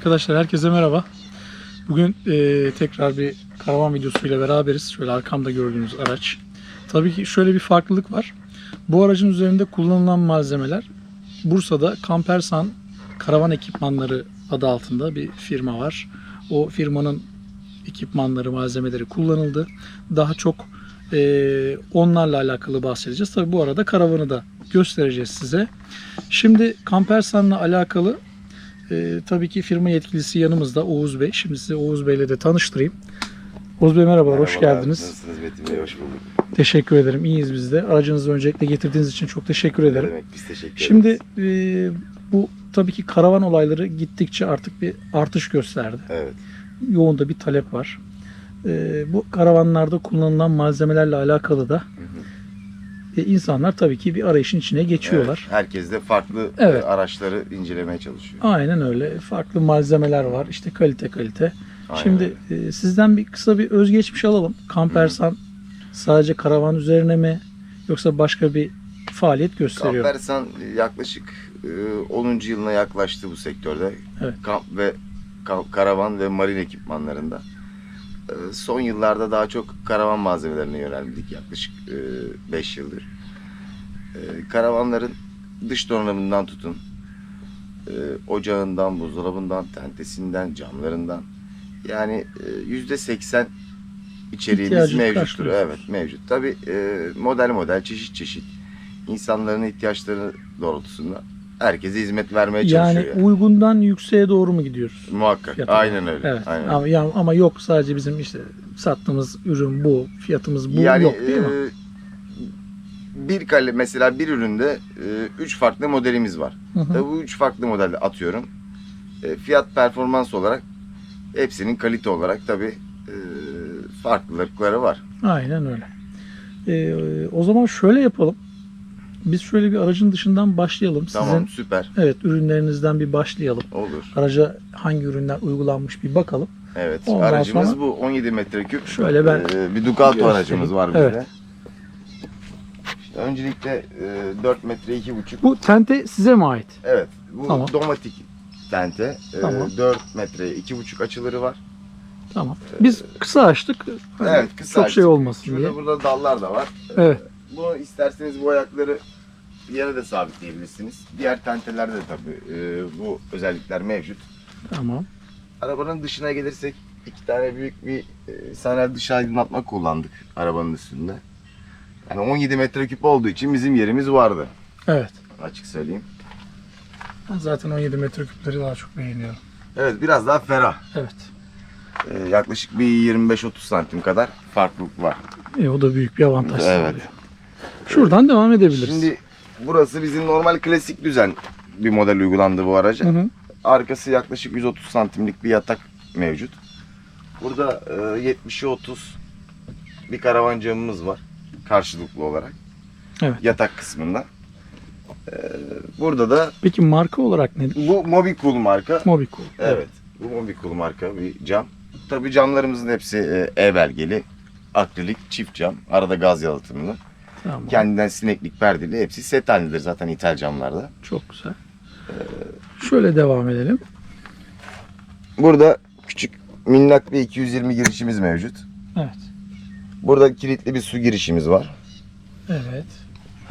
Arkadaşlar herkese merhaba. Bugün e, tekrar bir karavan videosuyla beraberiz. Şöyle arkamda gördüğünüz araç. Tabii ki şöyle bir farklılık var. Bu aracın üzerinde kullanılan malzemeler Bursa'da Kampersan Karavan Ekipmanları adı altında bir firma var. O firmanın ekipmanları, malzemeleri kullanıldı. Daha çok e, onlarla alakalı bahsedeceğiz. Tabii bu arada karavanı da göstereceğiz size. Şimdi Kampersan'la alakalı ee, tabii ki firma yetkilisi yanımızda Oğuz Bey. Şimdi size Oğuz Bey'le de tanıştırayım. Oğuz Bey merhabalar, hoş Merhabalar, geldiniz. Nasılsınız Metin Bey? Hoş bulduk. Teşekkür ederim, iyiyiz biz de. Aracınızı öncelikle getirdiğiniz için çok teşekkür Ne ederim. demek biz teşekkür Şimdi ederiz. e, bu tabii ki karavan olayları gittikçe artık bir artış gösterdi. Evet. Yoğun da bir talep var. E, bu karavanlarda kullanılan malzemelerle alakalı da e, insanlar tabii ki bir arayışın içine geçiyorlar. Evet, Herkes de farklı Evet. e, araçları incelemeye çalışıyor. Aynen öyle. Farklı malzemeler var. İşte kalite kalite. Aynen Şimdi e, sizden bir kısa bir özgeçmiş alalım. Kampersan sadece karavan üzerine mi yoksa başka bir faaliyet gösteriyor? Kampersan yaklaşık e, 10. yılına yaklaştı bu sektörde. Evet. Kamp ve ka- karavan ve marin ekipmanlarında. E, Son yıllarda daha çok karavan malzemelerine yöneldik yaklaşık 5 yıldır. E, Karavanların dış donanımından tutun, e, ocağından, buzdolabından, tentesinden, camlarından yani e, yüzde seksen içeriğimiz mevcuttur. Evet mevcut. Tabi model model çeşit çeşit insanların ihtiyaçları doğrultusunda herkese hizmet vermeye çalışıyor. Yani Yani, uygundan yükseğe doğru mu gidiyoruz? Muhakkak. Fiyatı? Aynen öyle. Evet. Aynen. Ama, ya- ama yok sadece bizim işte sattığımız ürün bu, fiyatımız bu yani yok değil mi? e, bir kale mesela bir üründe e, üç farklı modelimiz var. Hı hı. Ve bu üç farklı modelde atıyorum. E, fiyat performans olarak hepsinin kalite olarak tabi farklılıkları var. Aynen öyle. E, o zaman şöyle yapalım. Biz şöyle bir aracın dışından başlayalım. Tamam Sizin süper evet ürünlerinizden bir başlayalım. olur. Araca hangi ürünler uygulanmış bir bakalım. Evet Ondan aracımız sonra- bu 17 metreküp. Şöyle ben Ee, bir Ducato göstereyim. aracımız var bizde. Evet. İşte öncelikle e, 4 metre 2,5. Bu tente size mi ait? Evet. Bu Tamam. domatik tente. Ee, Tamam. 4 metre 2,5 açıları var. Tamam. Biz kısa açtık. Hani Evet, kısa çok açtık. şey olmasın Şurada diye. burada dallar da var. Evet. Bunu isterseniz bu ayakları yere de sabitleyebilirsiniz. Diğer tentelerde de tabii e, bu özellikler mevcut. Tamam. Arabanın dışına gelirsek iki tane büyük bir e, sanal dış aydınlatma kullandık arabanın üstünde. Yani 17 metreküp olduğu için bizim yerimiz vardı. Evet. Açık söyleyeyim. Ben zaten 17 metreküpleri daha çok beğeniyorum. Evet biraz daha ferah. Evet. E, yaklaşık bir 25-30 santim kadar farklılık var. E, o da büyük bir avantaj Evet. sağlıyor. Şuradan devam edebiliriz. Şimdi burası bizim normal klasik düzen bir model uygulandı bu araca. Hı hı. Arkası yaklaşık 130 santimlik bir yatak mevcut. Burada e, 70'e 30 bir karavan camımız var karşılıklı olarak. Evet. Yatak kısmında. E, burada da Peki marka olarak nedir? bu Mobicool marka. Mobico. Evet. Bu Mobicool marka bir cam. Tabii camlarımızın hepsi e, E belgeli. Akrilik, çift cam. Arada gaz yalıtımlı. Tamam. Kendinden sineklik perdeli. Hepsi set halindedir zaten ithal camlarda. Çok güzel. Şöyle devam edelim. Burada küçük minnak bir 220 girişimiz mevcut. Evet. Burada kilitli bir su girişimiz var. Evet.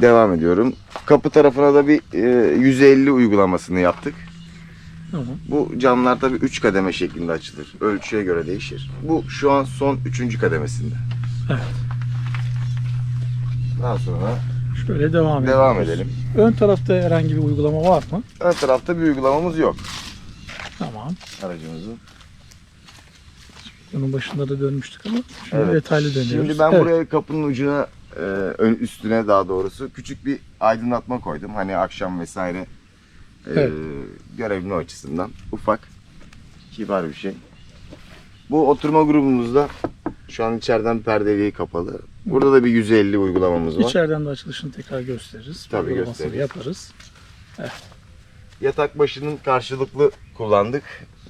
Devam ediyorum. Kapı tarafına da bir e, 150 uygulamasını yaptık. Tamam. Bu camlar tabii 3 kademe şeklinde açılır. Ölçüye göre değişir. Bu şu an son 3. kademesinde. Evet. Daha sonra Şöyle devam edelim. devam edelim. Ön tarafta herhangi bir uygulama var mı? Ön tarafta bir uygulamamız yok Tamam. aracımızın. Bunun başında da dönmüştük ama şimdi Evet. detaylı dönüyoruz. Şimdi ben Evet. buraya kapının ucuna e, ön- üstüne daha doğrusu küçük bir aydınlatma koydum. Hani akşam vesaire e, Evet. görebilme açısından ufak kibar bir şey. Bu oturma grubumuzda şu an içeriden perdeliği kapalı. Burada da bir 150 uygulamamız var. İçeriden de açılışını tekrar gösteririz. Tabii Uygulamasını gösteririz. yaparız. Yatak başının karşılıklı kullandık.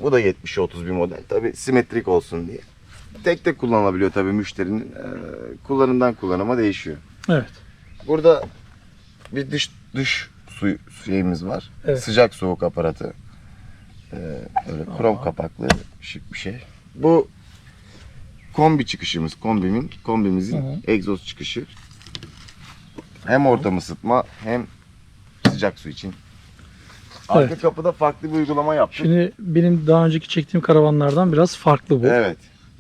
Bu da 70-30 bir model. Tabi simetrik olsun diye. Tek tek kullanılabiliyor tabi müşterinin. e, kullanımdan kullanıma değişiyor. Evet. Burada bir dış dış su şeyimiz var. Evet. Sıcak soğuk aparatı. Ee, öyle krom kapaklı şık bir şey. Bu kombi çıkışımız. Kombimin, kombimizin Hı egzoz çıkışı. Hem ortam ısıtma hem sıcak su için. Arka Evet. kapıda farklı bir uygulama yaptık. Şimdi benim daha önceki çektiğim karavanlardan biraz farklı bu. evet.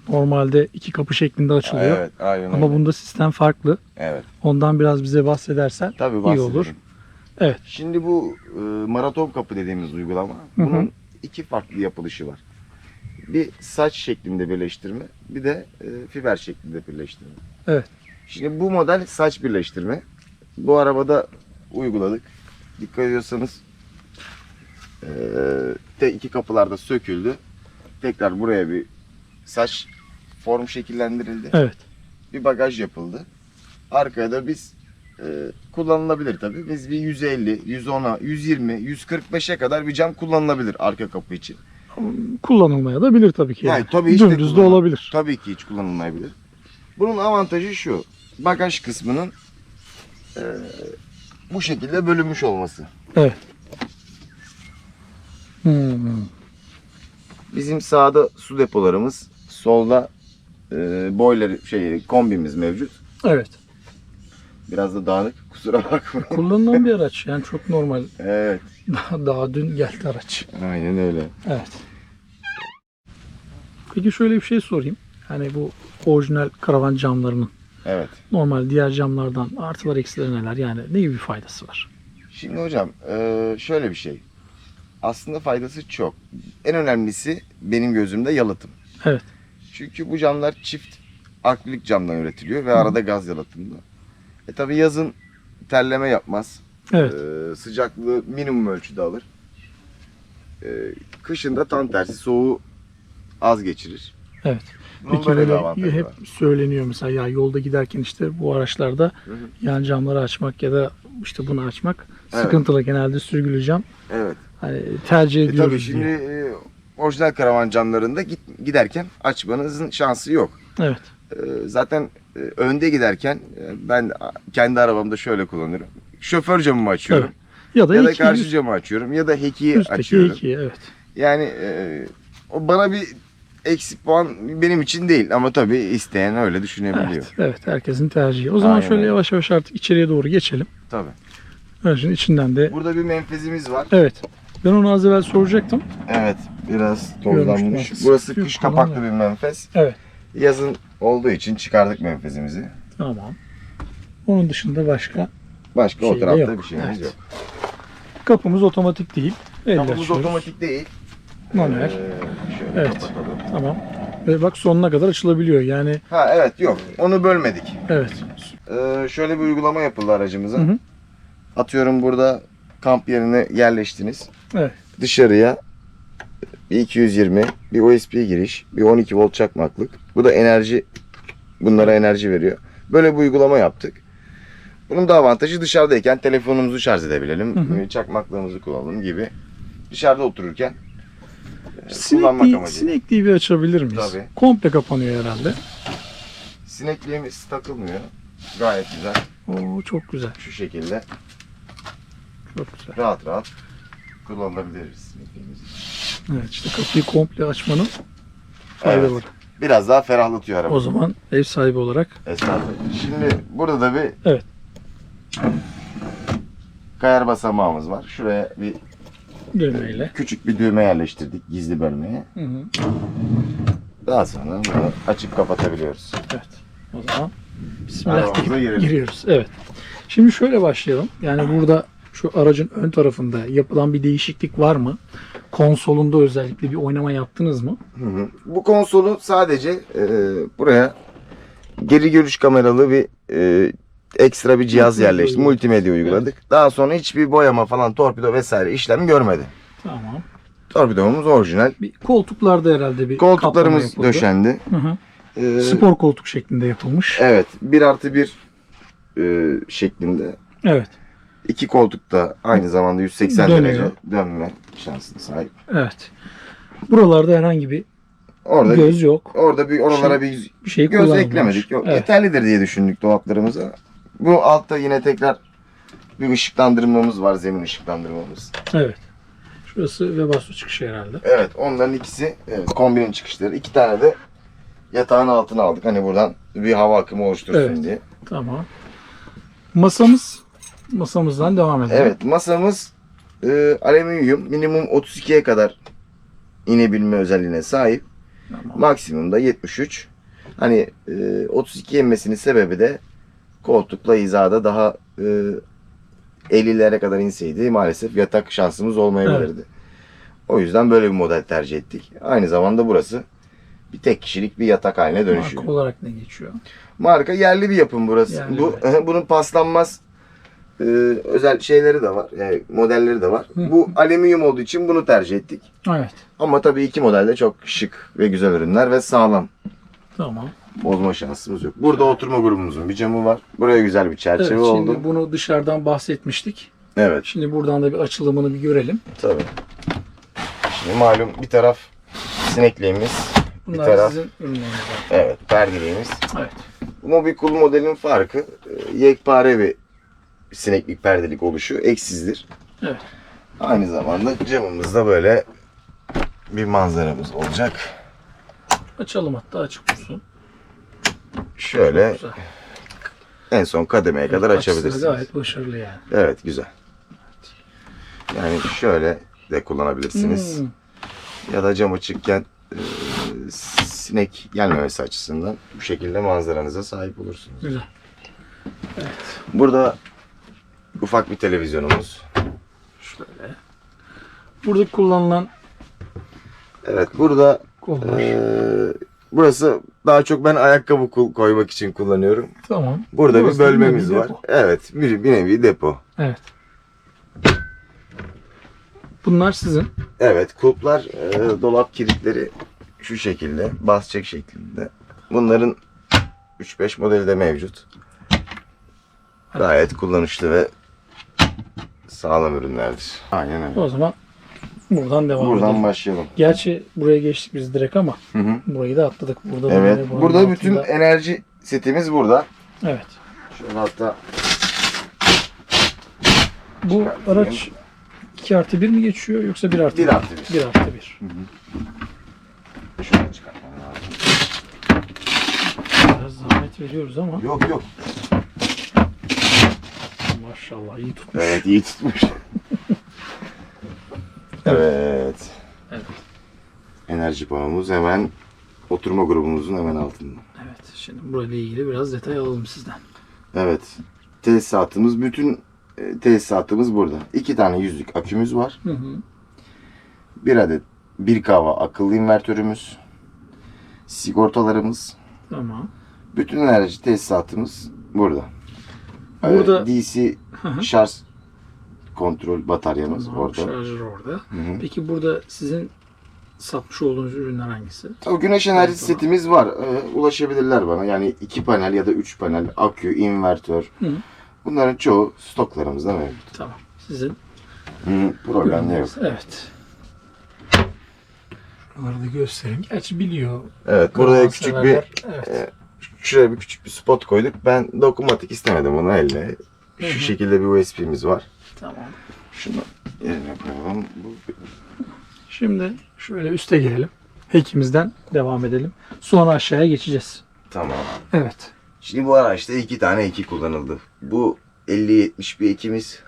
Normalde iki kapı şeklinde açılıyor. Evet, aynen Ama öyle. bunda sistem farklı. Evet. Ondan biraz bize bahsedersen Tabii iyi olur. Evet. Şimdi bu e, maraton kapı dediğimiz uygulama. Hı hı. Bunun iki farklı yapılışı var. Bir saç şeklinde birleştirme, bir de e, fiber şeklinde birleştirme. Evet. Şimdi bu model saç birleştirme. Bu arabada uyguladık. Dikkat ediyorsanız e, te iki kapılarda söküldü. Tekrar buraya bir saç form şekillendirildi. Evet. Bir bagaj yapıldı. Arkaya da biz e, kullanılabilir tabii. Biz bir 150, 110'a, 120, 145'e kadar bir cam kullanılabilir arka kapı için. Kullanılmaya da bilir tabii ki. Yani Yani. tabii hiç de Dümdüz de kullanıl- olabilir. Tabii ki hiç kullanılmayabilir. Bunun avantajı şu. Bagaj kısmının e, bu şekilde bölünmüş olması. Evet. Hmm. Bizim sağda su depolarımız, solda e, boiler şey kombimiz mevcut. Evet. Biraz da dağınık. Kusura bakmayın. Kullanılan bir araç. Yani çok normal. Evet. Daha, daha dün geldi araç. Aynen öyle. Evet. Peki şöyle bir şey sorayım. Hani bu orijinal karavan camlarının Evet. normal diğer camlardan artılar eksileri neler? Yani ne gibi bir faydası var? Şimdi hocam eee, şöyle bir şey. Aslında faydası çok. En önemlisi benim gözümde yalıtım. Evet. Çünkü bu camlar çift akrilik camdan üretiliyor ve arada gaz yalıtımlı. E tabi yazın terleme yapmaz. Evet. Eee, sıcaklığı minimum ölçüde alır. Eee kışın da tam tersi soğuğu az geçirir. Evet. Bunun Peki böyle böyle hep var. söyleniyor mesela ya yolda giderken işte bu araçlarda Hı hı. yan camları açmak ya da işte bunu açmak Evet. sıkıntılı genelde sürgülü cam. Evet. Hani tercih E ediyoruz tabii şimdi diye. e, orijinal karavan camlarında git, giderken açmanızın şansı yok. Evet. Ee, zaten e, önde giderken e, ben kendi arabamda şöyle kullanıyorum. Şoför camımı açıyorum. Ya da, Ya da karşı camı açıyorum. Ya da hekiyi üstteki açıyorum. iki evet. Yani e, o bana bir eksi puan benim için değil. Ama tabii isteyen öyle düşünebiliyor. Evet, evet herkesin tercihi. O zaman Aynen şöyle öyle. yavaş yavaş artık içeriye doğru geçelim. Tabii. Aracın içinden de Burada bir menfezimiz var. evet. Ben onu az evvel soracaktım. Evet. Biraz Görmüştüm tozlanmış. artık. Burası kış falan kapaklı ya. bir menfez. Evet. Yazın olduğu için çıkardık menfezimizi. Tamam. Onun dışında başka Başka Şey o de tarafta yok. bir şeyimiz Evet. yok. kapımız otomatik değil. Elle Kapımız açıyoruz. otomatik değil. Manuel. Ee, Evet. kapatalım. Tamam. Ve bak sonuna kadar açılabiliyor. Yani Ha evet yok. Onu bölmedik. evet. Ee, şöyle bir uygulama yapıldı aracımıza. Hı hı. Atıyorum burada kamp yerine yerleştiniz. Evet. Dışarıya bir 220, bir USB giriş, bir 12 volt çakmaklık. Bu da enerji, bunlara enerji veriyor. Böyle bir uygulama yaptık. Bunun da avantajı dışarıdayken telefonumuzu şarj edebilelim, Hı hı. çakmaklığımızı kullanalım gibi. Dışarıda otururken kullanmak Sinekliği, amacıyla. sinekliği bir açabilir miyiz? Tabii. Komple kapanıyor herhalde. Sinekliğimiz takılmıyor. Gayet güzel. Oo çok güzel. Şu şekilde Çok güzel. rahat rahat kullanabiliriz sinekliğimizi. Evet işte kapıyı komple açmanın faydaları. Evet. Biraz daha ferahlatıyor arabayı. O zaman ev sahibi olarak Estağfurullah. Şimdi burada da bir Evet. kayar basamağımız var. Şuraya bir dövmeyle. küçük bir düğme yerleştirdik gizli bölmeye. Hı hı. Daha sonra bunu açıp kapatabiliyoruz. Evet. O zaman Bismillah deyip giriyoruz. Evet. Şimdi şöyle başlayalım. Yani burada şu aracın ön tarafında yapılan bir değişiklik var mı? Konsolunda özellikle bir oynama yaptınız mı? Hı hı. Bu konsolu sadece e, buraya geri görüş kameralı bir e, ekstra bir cihaz Multimedya yerleştirdik. uyguladık. Multimedya uyguladık. Daha sonra hiçbir boyama falan torpido vesaire işlem görmedi. Tamam. Torpidomuz orijinal. Bir koltuklarda herhalde bir kaplama Koltuklarımız yapıldı. döşendi. Hı hı. E, Spor koltuk şeklinde yapılmış. Evet. 1 artı 1 e, şeklinde. Evet. İki koltuk da aynı zamanda 180 Dönüyor. derece dönme şansına sahip. Evet. Buralarda herhangi bir Orada göz yok. orada bir oralara bir Bir şey göz eklemedik. Yok, Evet. Yeterlidir diye düşündük dolaplarımıza. Bu altta yine tekrar bir ışıklandırmamız var, zemin ışıklandırmamız. Evet. Şurası Webasto çıkışı herhalde. Evet onların ikisi evet, kombinin çıkışları. İki tane de yatağın altına aldık. Hani buradan bir hava akımı oluştursun Evet. diye. Tamam. Masamız masamızdan devam edelim. Evet masamız e, alüminyum minimum 32'ye kadar inebilme özelliğine sahip. Tamam. Maksimum da 73. Hani e, 32 inmesinin sebebi de koltukla hizada daha e, 50'lere kadar inseydi maalesef yatak şansımız olmayabilirdi. O yüzden böyle bir model tercih ettik. Aynı zamanda burası bir tek kişilik bir yatak haline dönüşüyor. Marka olarak ne geçiyor? Marka yerli bir yapım burası. Yerli Bu bunun paslanmaz e, özel şeyleri de var. Yani modelleri de var. Hı. Bu alüminyum olduğu için bunu tercih ettik. Evet. Ama tabii iki modelde çok şık ve güzel ürünler ve sağlam. Tamam. Bozma şansımız yok. Burada oturma grubumuzun bir camı var. Buraya güzel bir çerçeve Evet, şimdi oldu. bunu dışarıdan bahsetmiştik. Evet, Şimdi buradan da bir açılımını bir görelim. tabii. Şimdi malum bir taraf sinekliğimiz, bir Bunlar taraf sizin ürünleriniz. zaten. evet perdeliğimiz. Evet. Bu Mobicool modelin farkı e, yekpare bir sineklik perdelik oluşu eksizdir. Evet. Aynı zamanda camımızda böyle bir manzaramız olacak. Açalım hatta açık olsun. Şöyle Güzel. en son kademeye kadar Açısı da açabilirsiniz. Gayet başarılı yani. Evet güzel. Yani şöyle de kullanabilirsiniz. Hmm, Ya da cam açıkken e, sinek gelmemesi açısından bu şekilde manzaranıza sahip olursunuz. güzel. Burada ufak bir televizyonumuz. Şöyle. Burada kullanılan Evet burada e, burası daha çok ben ayakkabı koymak için kullanıyorum. tamam. Burada Burası bir bölmemiz nevi var. depo. Evet bir, bir nevi depo. Evet. Bunlar sizin. Evet kulplar e, dolap kilitleri şu şekilde bas çek şeklinde. Bunların 3-5 modeli de mevcut. Gayet kullanışlı ve sağlam ürünlerdir. Aynen öyle. O zaman buradan devam Buradan edelim. başlayalım. Gerçi buraya geçtik biz direkt ama Hı hı. burayı da atladık. Burada da Evet. Burada bütün altında- enerji setimiz burada. Evet. Şöyle hatta Bu araç 2 artı 1 mi geçiyor yoksa 1 artı 1 artı 1. 1 artı 1. Şöyle çıkartmam lazım. Biraz zahmet veriyoruz ama Yok yok. maşallah iyi tutmuş. Evet iyi tutmuş. Evet. Evet. Enerji panomuz hemen oturma grubumuzun hemen altında. Evet. Şimdi burayla ilgili biraz detay alalım sizden. Evet. Tesisatımız bütün e, tesisatımız burada. İki tane yüzlük akümüz var. Hı hı. Bir adet bir kava akıllı invertörümüz. Sigortalarımız. Tamam. Bütün enerji tesisatımız burada. Burada- Ee, DC Hı hı. şarj kontrol bataryamız Tamam, orada. Şarjör orada. Hı hı. Peki burada sizin satmış olduğunuz ürünler hangisi? Tabii güneş enerjisi Tamam. setimiz var. Ee, ulaşabilirler bana. Yani iki panel ya da üç panel, akü, invertör. Hı. Bunların çoğu stoklarımızda mevcut. Tamam. Sizin Hı, problem yok. Evet. Bunları da göstereyim. Gerçi biliyor. Evet, buraya küçük bir severler. Evet. e, şuraya bir küçük bir spot koyduk. Ben dokunmatik istemedim bunu elle. Şu Hı hı. şekilde bir USB'miz var. Tamam. Şunu yerine koyalım. Bu Şimdi şöyle üste gelelim. Hekimizden devam edelim. Sonra aşağıya geçeceğiz. tamam. Evet. Şimdi bu araçta iki tane eki kullanıldı. Bu 50-70 bir ekimiz.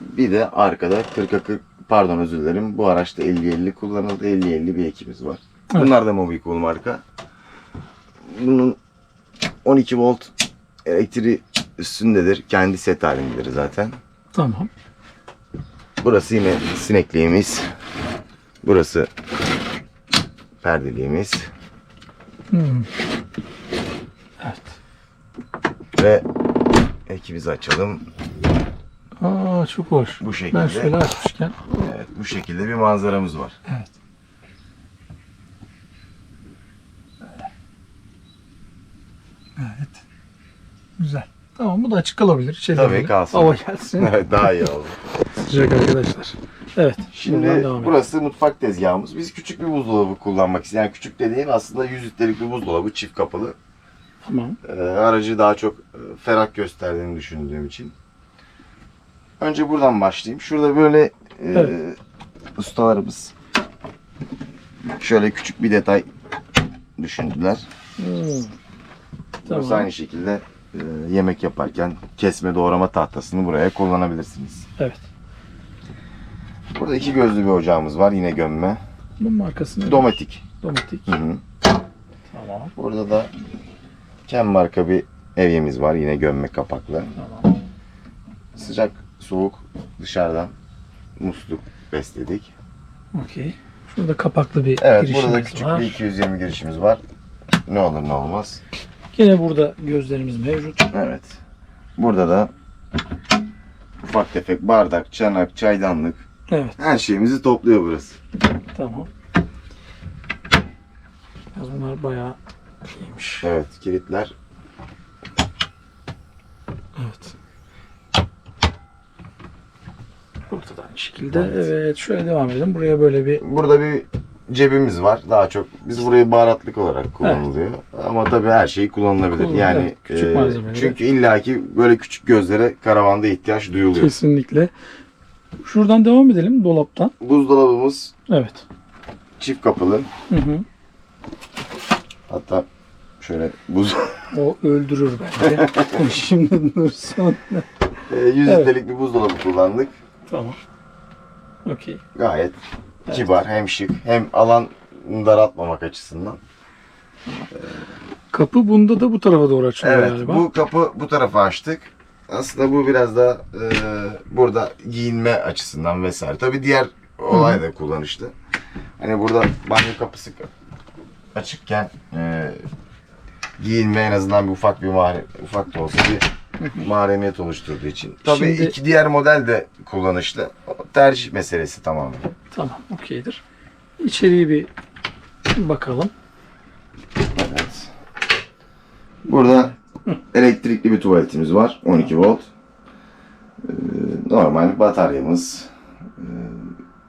Bir de arkada 40'a 40 pardon özür dilerim. Bu araçta 50-50 kullanıldı. 50-50 bir ekimiz var. Evet. Bunlar da Mobicool marka. Bunun 12 volt elektriği üstündedir. Kendi set halindedir zaten. Tamam. Burası yine sinekliğimiz. Burası perdeliğimiz. Hmm. Evet. Ve ekimizi açalım. Aa çok hoş. Bu şekilde. Ben şöyle açmışken. Evet, bu şekilde bir manzaramız var. Evet. Evet. Güzel. Tamam bu da açık kalabilir. İçeri Tabii, böyle. kalsın. Hava gelsin. Evet, daha iyi oldu. Sıcak arkadaşlar. Evet. Şimdi devam edelim. burası mutfak tezgahımız. Biz küçük bir buzdolabı kullanmak istiyoruz. Yani küçük dediğim aslında 100 litrelik bir buzdolabı, çift kapılı. Tamam. Ee, aracı daha çok e, ferah gösterdiğini düşündüğüm için. Önce buradan başlayayım. Şurada böyle e, Evet. ustalarımız şöyle küçük bir detay düşündüler. Hmm. Burası Tamam. aynı şekilde yemek yaparken kesme doğrama tahtasını buraya kullanabilirsiniz. Evet. Burada iki gözlü bir ocağımız var yine gömme. Bunun markası ne? Dometik. Domatik. Hı hı. Tamam. Burada da Ken marka bir evyemiz var yine gömme kapaklı. Tamam. Sıcak soğuk dışarıdan musluk besledik. Okey. Şurada kapaklı bir Evet girişimiz burada küçük var. bir 220 girişimiz var. Ne olur ne olmaz. Yine burada gözlerimiz mevcut. Evet. Burada da ufak tefek bardak, çanak, çaydanlık Evet. her şeyimizi topluyor burası. Tamam. Yalnız bunlar bayağı iyiymiş. Evet kilitler. Evet. Burada da aynı şekilde. Evet. Evet. Şöyle devam edelim. Buraya böyle bir Burada bir cebimiz var. Daha çok biz burayı baharatlık olarak kullanılıyor. Ama tabii her şey kullanılabilir. Kullanılıyor, Yani evet. Küçük e, malzemeleri. çünkü illaki böyle küçük gözlere karavanda ihtiyaç duyuluyor. kesinlikle. Şuradan devam edelim dolaptan. Buzdolabımız Evet. çift kapılı. Hı hı. Hatta şöyle buz O öldürür bence. Şimdi dursun. e, 100 Evet. litrelik bir buzdolabı kullandık. tamam. Okey. Gayet Evet. kibar hem şık hem alan daraltmamak açısından. Kapı bunda da bu tarafa doğru açılıyor Evet galiba. bu kapı bu tarafa açtık. Aslında bu biraz da e, burada giyinme açısından vesaire. Tabii diğer olay da kullanışlı. Hani burada banyo kapısı açıkken e, giyinme en azından bir ufak bir mahre, ufak da olsa bir mahremiyet oluşturduğu için. Tabii Şimdi- iki diğer model de kullanışlı. O Tercih meselesi tamamen. Tamam, okeydir. İçeriye bir bakalım. Evet. Burada elektrikli bir tuvaletimiz var. 12 volt. Ee, Normal bataryamız.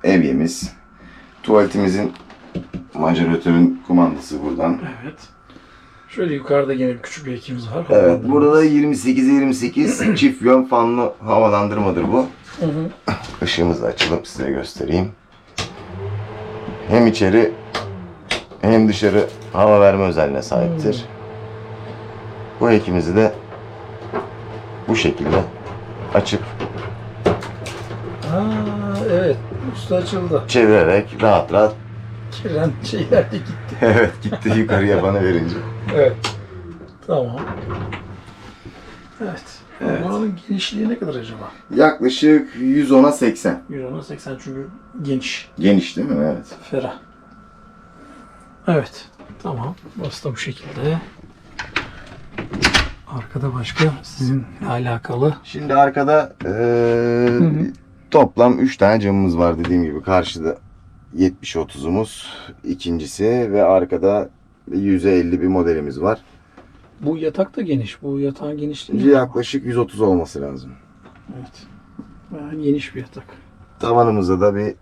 ee, Evyemiz. Tuvaletimizin majoratörün kumandası buradan. Evet. Şöyle yukarıda bir küçük bir ekimiz var. Evet. Burada da 28'e 28 çift yön fanlı havalandırmadır bu. Hı hı. Işığımızı açalım size göstereyim. Hem içeri hem dışarı hava verme özelliğine sahiptir. Bu ekimizi de bu şekilde açıp Aa, evet. Üstü açıldı. çevirerek rahat rahat Kiren şeyler de gitti. evet gitti yukarıya bana verince. Evet. Tamam. Evet. Evet. Buranın genişliği ne kadar acaba? Yaklaşık 110'a 80. 110'a 80 çünkü geniş. Geniş değil mi? Evet. Ferah. Evet. Tamam. Burası da bu şekilde. Arkada başka sizinle alakalı. Şimdi arkada eee, toplam 3 tane camımız var dediğim gibi. Karşıda 70-30'umuz ikincisi ve arkada 100'e 50 bir modelimiz var. Bu yatak da geniş. Bu yatağın genişliği. Yaklaşık 130 olması lazım. Evet. Bayağı geniş bir yatak. Tavanımızda da bir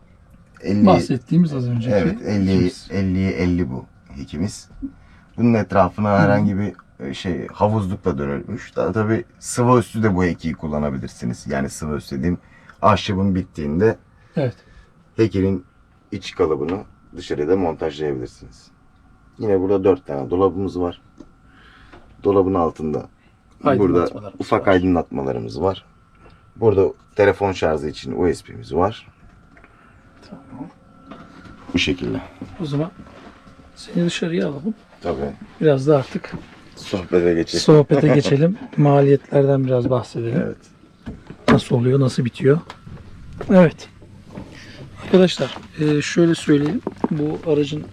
50 Bahsettiğimiz az önceki. evet 50 ikimiz. 50 50 bu ikimiz. Bunun etrafına herhangi bir e, şey havuzlukla dönülmüş. Daha tabi sıva üstü de bu hekiyi kullanabilirsiniz. Yani sıva üstü dediğim ahşabın bittiğinde Evet. heykelin iç kalıbını dışarıya da montajlayabilirsiniz. Yine burada dört tane dolabımız var. Dolabın altında burada ufak var. aydınlatmalarımız var. Burada telefon şarjı için USB'miz var. Tamam. Bu şekilde. O zaman seni dışarıya alalım. Tabii. Biraz da artık Sohbete geçelim. sohbete geçelim. Maliyetlerden biraz bahsedelim. Evet. Nasıl oluyor, nasıl bitiyor? Evet. Arkadaşlar e, şöyle söyleyeyim. Bu aracın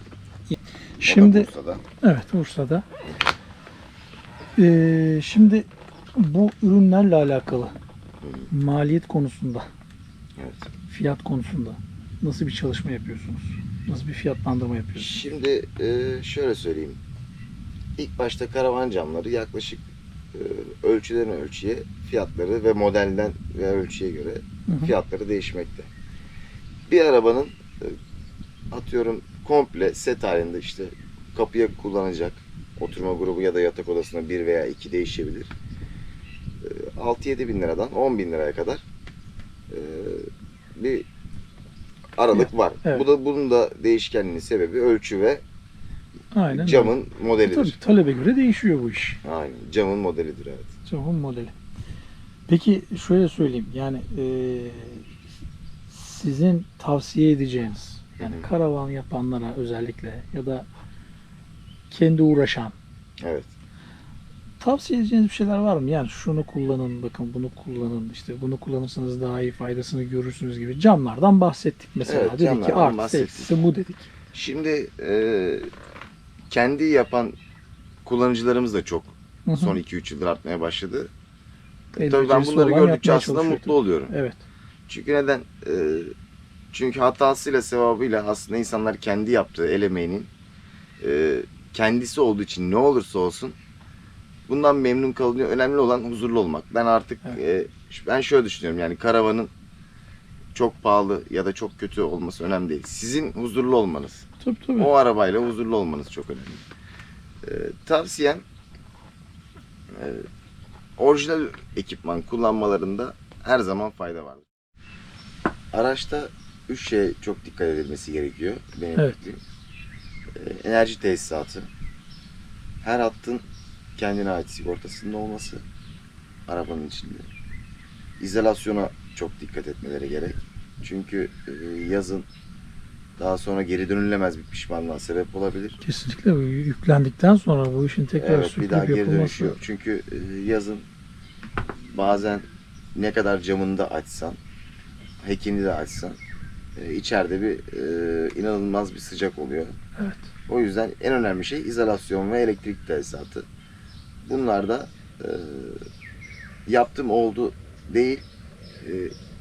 şimdi Bursa'da. evet Bursa'da. E, şimdi bu ürünlerle alakalı maliyet konusunda, Evet. fiyat konusunda nasıl bir çalışma yapıyorsunuz? Nasıl bir fiyatlandırma yapıyorsunuz? Şimdi e, şöyle söyleyeyim. İlk başta karavan camları yaklaşık e, ölçüden ölçüye fiyatları ve modelden ve ölçüye göre Hı hı. fiyatları değişmekte. Bir arabanın e, atıyorum komple set halinde işte kapıya kullanacak oturma grubu ya da yatak odasına bir veya iki değişebilir. E, 6-7 bin liradan 10 bin liraya kadar e, bir aralık var. Evet. Bu da bunun da değişkenliğinin sebebi ölçü ve Aynen. öyle. camın modelidir. Tabii talebe göre değişiyor bu iş. Aynen. Camın modelidir evet. Camın modeli. Peki şöyle söyleyeyim yani eee, sizin tavsiye edeceğiniz yani Hı karavan yapanlara özellikle ya da kendi uğraşan Evet. tavsiye edeceğiniz bir şeyler var mı? Yani şunu kullanın, bakın bunu kullanın, işte bunu kullanırsanız daha iyi faydasını görürsünüz gibi camlardan bahsettik mesela. Evet, dedik ki camlardan artı bahsettik. eksisi bu dedik. Şimdi e, kendi yapan kullanıcılarımız da çok son 2-3 yıldır artmaya başladı. El Tabii ben bunları gördükçe aslında mutlu oluyorum. Evet. Çünkü neden? E, çünkü hatasıyla sevabıyla aslında insanlar kendi yaptığı el emeğinin e, kendisi olduğu için ne olursa olsun bundan memnun kalınıyor. Önemli olan huzurlu olmak. Ben artık e, ben şöyle düşünüyorum yani karavanın çok pahalı ya da çok kötü olması önemli değil. Sizin huzurlu olmanız. Tabii tabii. O arabayla huzurlu olmanız çok önemli. Ee, tavsiyem e, orijinal ekipman kullanmalarında her zaman fayda var. Araçta üç şey çok dikkat edilmesi gerekiyor. Benim Evet. fikrim. Ee, enerji tesisatı. Her hattın kendine ait sigortasının olması arabanın içinde. İzolasyona çok dikkat etmeleri gerek. Çünkü e, yazın daha sonra geri dönülemez bir pişmanlığa sebep olabilir. Kesinlikle yüklendikten sonra bu işin tekrar Evet bir daha geri dönüşü yok. Çünkü e, yazın bazen ne kadar camını da açsan, hekini de açsan e, içeride bir e, inanılmaz bir sıcak oluyor. Evet. O yüzden en önemli şey izolasyon ve elektrik tesisatı. Bunlar da e, yaptım oldu değil, e,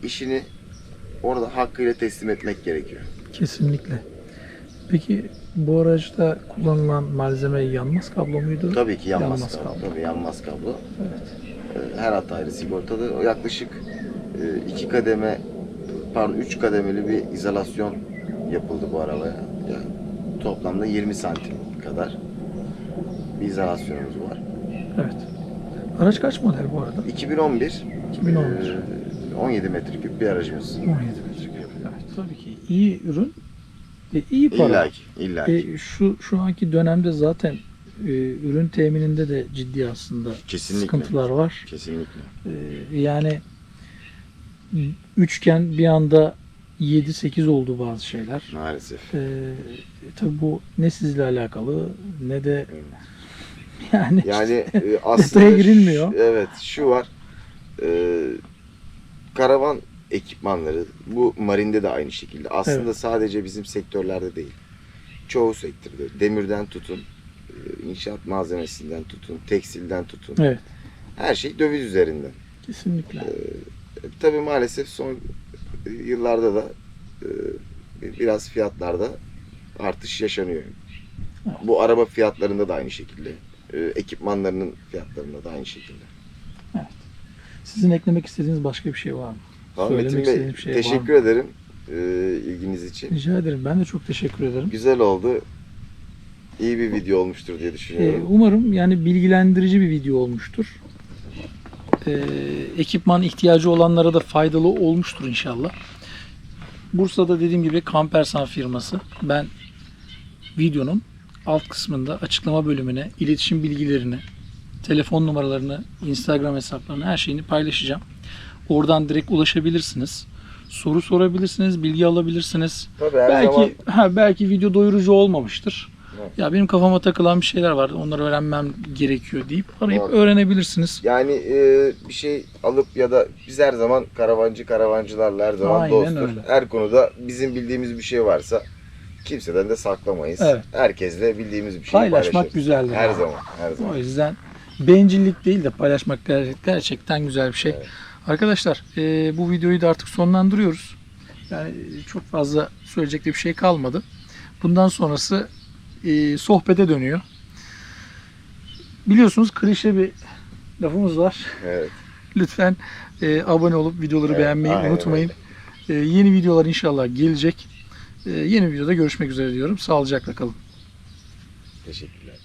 işini orada hakkıyla teslim etmek gerekiyor. Kesinlikle. Peki bu araçta kullanılan malzeme yanmaz kablo muydu? Tabii ki yanmaz, Yanmaz kablo. kablo. Tabii yanmaz kablo. Evet. Her hat ayrı sigortalı. Yaklaşık iki kademe, pardon üç kademeli bir izolasyon yapıldı bu arabaya. Yani toplamda 20 santim kadar bir izolasyonumuz var. Evet. Araç kaç model bu arada? 2011 2011. e, 17 metreküp bir aracımız. 17 metreküp. Evet. Tabii ki iyi ürün ve iyi para. İlla ki, illa ki. E, şu şu anki dönemde zaten e, ürün temininde de ciddi aslında Kesinlikle. sıkıntılar var. Kesinlikle. E, yani üçgen bir anda 7-8 oldu bazı şeyler. Maalesef. E, tabii bu ne sizle alakalı ne de Evet. yani, Yani e, aslında girilmiyor. şu- evet şu var. E, karavan ekipmanları bu marinde de aynı şekilde. Aslında Evet. sadece bizim sektörlerde değil. Çoğu sektörde demirden tutun, e, inşaat malzemesinden tutun, tekstilden tutun. evet Her şey döviz üzerinden. kesinlikle. E, tabii maalesef son yıllarda da e, biraz fiyatlarda artış yaşanıyor. Evet. Bu araba fiyatlarında da aynı şekilde. e, ekipmanlarının fiyatlarında da aynı şekilde. Sizin eklemek istediğiniz başka bir şey var mı? Tamam, Söylemek Metin Bey, bir şey var teşekkür mı? ederim e, ilginiz için. Rica ederim. Ben de çok teşekkür ederim. Güzel oldu. İyi bir video olmuştur diye düşünüyorum. umarım yani bilgilendirici bir video olmuştur. Ee, ekipman ihtiyacı olanlara da faydalı olmuştur inşallah. Bursa'da dediğim gibi Kampersan firması. Ben videonun alt kısmında açıklama bölümüne iletişim bilgilerini, telefon numaralarını, Instagram hesaplarını her şeyini paylaşacağım. Oradan direkt ulaşabilirsiniz. Soru sorabilirsiniz, bilgi alabilirsiniz. Tabii her belki zaman ha, belki video doyurucu olmamıştır. Evet. Ya benim kafama takılan bir şeyler vardı. Onları öğrenmem gerekiyor deyip arayıp Doğru. öğrenebilirsiniz. yani e, bir şey alıp ya da biz her zaman karavancı karavancılarla her zaman Aynen dosttur. öyle. Her konuda bizim bildiğimiz bir şey varsa kimseden de saklamayız. Evet. Herkesle bildiğimiz bir şeyi Paylaşmak paylaşırız. güzeldir. Her abi. zaman, her zaman. O yüzden bencillik değil de paylaşmak ger- gerçekten güzel bir şey. Evet. Arkadaşlar e, bu videoyu da artık sonlandırıyoruz. Yani çok fazla söyleyecek de bir şey kalmadı. Bundan sonrası e, sohbete dönüyor. Biliyorsunuz klişe bir lafımız var. Evet. Lütfen e, abone olup videoları Evet, beğenmeyi aynen unutmayın. E, yeni videolar inşallah gelecek. E, yeni videoda görüşmek üzere diyorum. Sağlıcakla kalın. Teşekkürler.